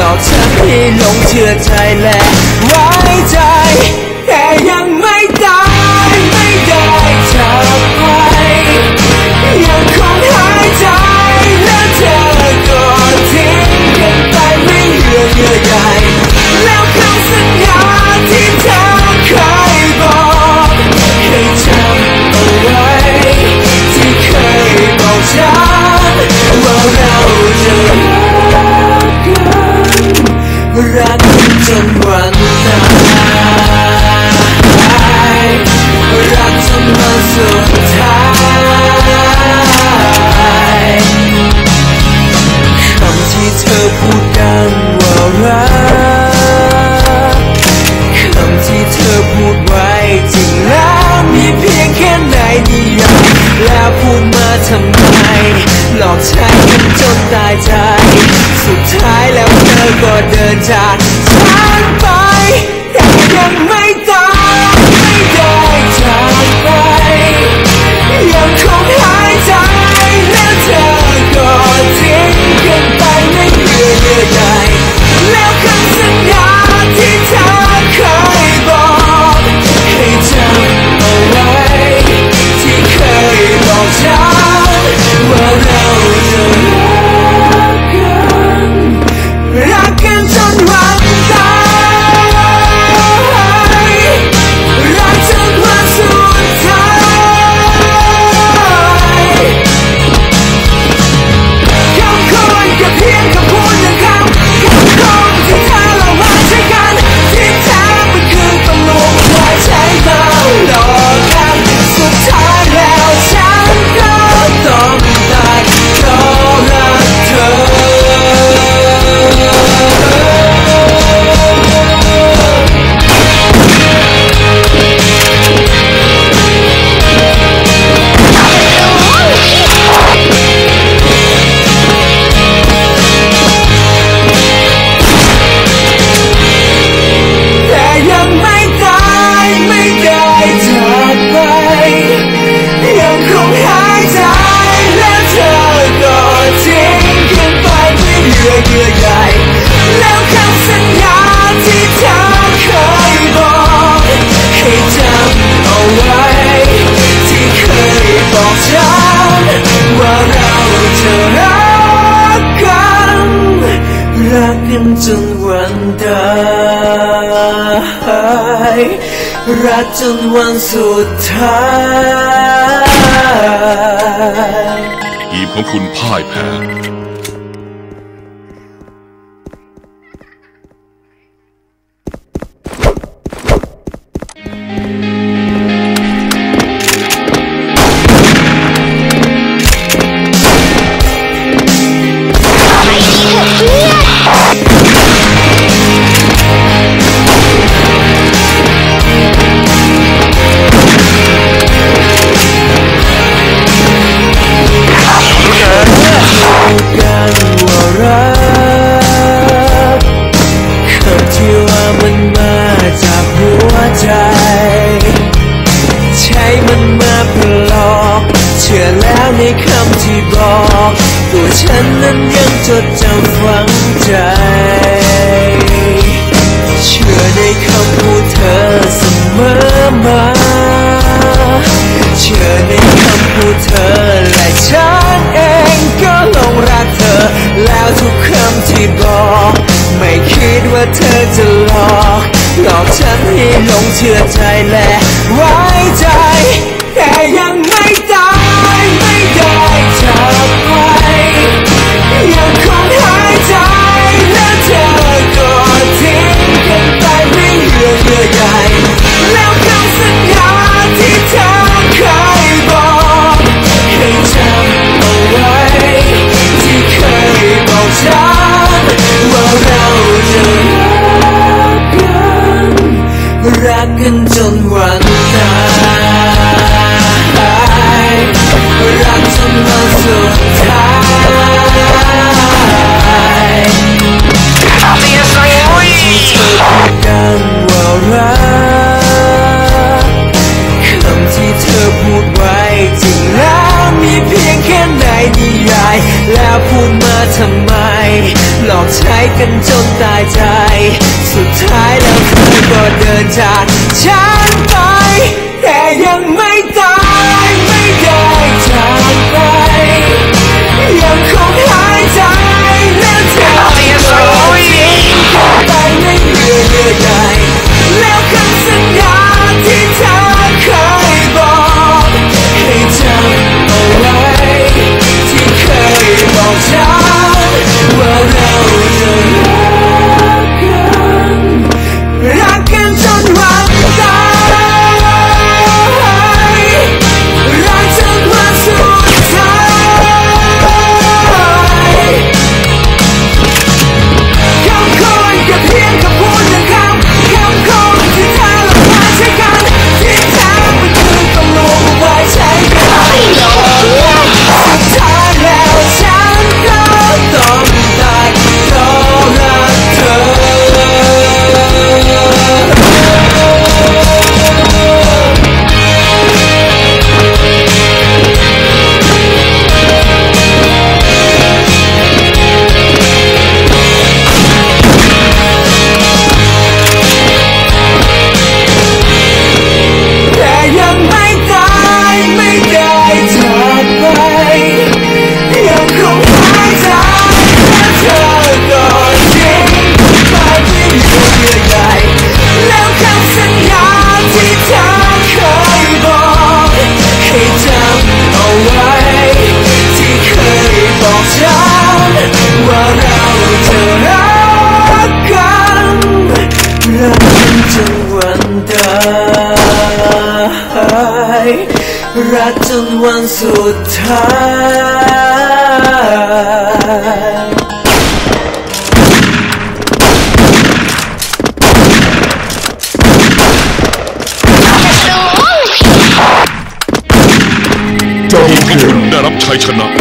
หลอกฉันให้หลงเชื่อใจแล้ว ทำไม หลอกใช้กันจนตายใจ สุดท้ายแล้วเธอก็เดินจากฉันไปแต่ยังไม่ จนวันสุดท้าย ทีมของคุณพ่ายแพ้ หลอกฉันให้หลงเชื่อใจและ ใช้กันจนตายใจ สุดท้ายแล้วเธอก็เดินจากฉัน รักจนวันสุดท้ายเจ้าหญิงที่งได้รับชัยชนะ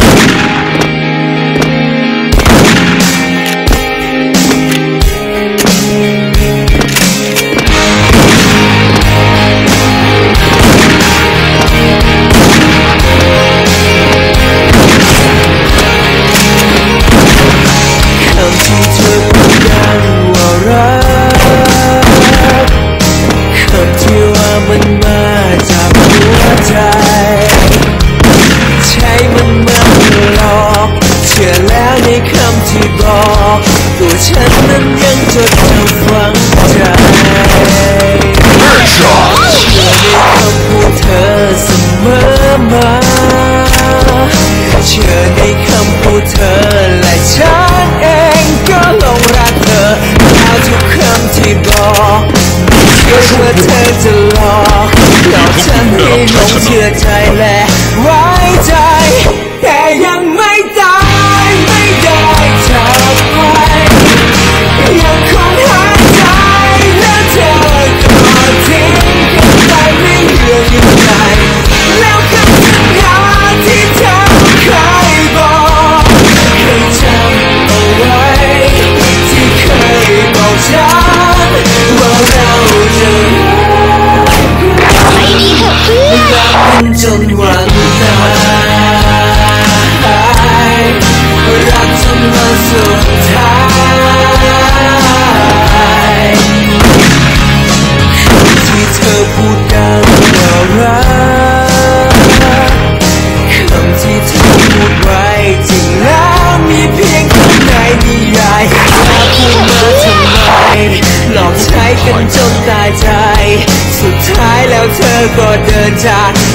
for the time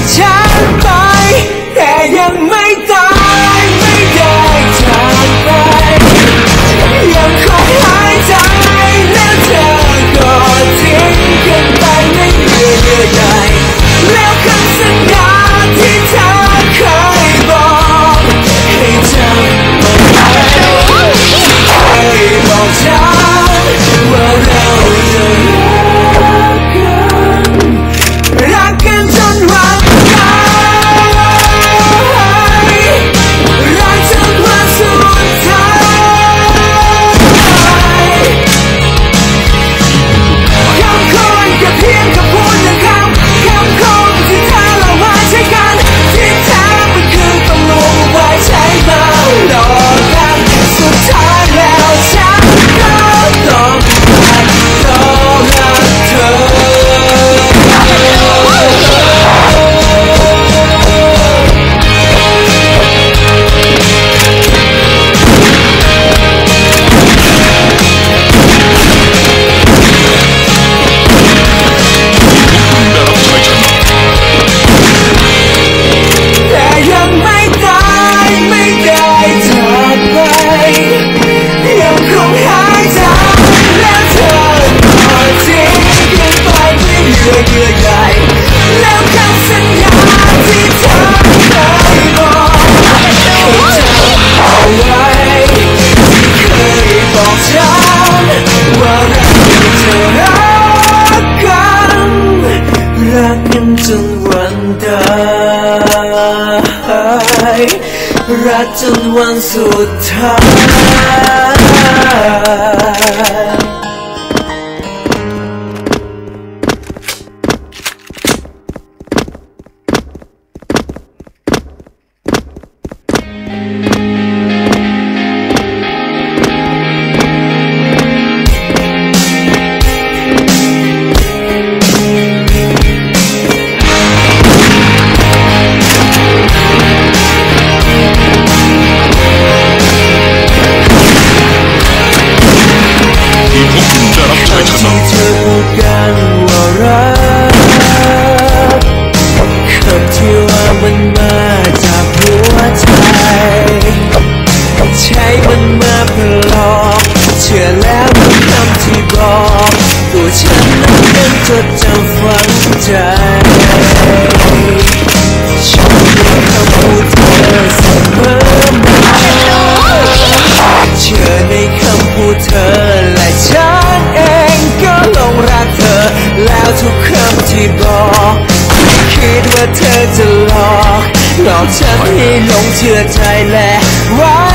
รักจนวันสุดท้าย จดจำฝังใจฉันมีคำพูดเธอเสมอเชื่อในคำพูดเธอและฉันเองก็ลงรักเธอ แล้วทุกคำที่บอกไม่คิดว่าเธอจะหลอกหลอกฉันให้หลงเชื่อใจและไว้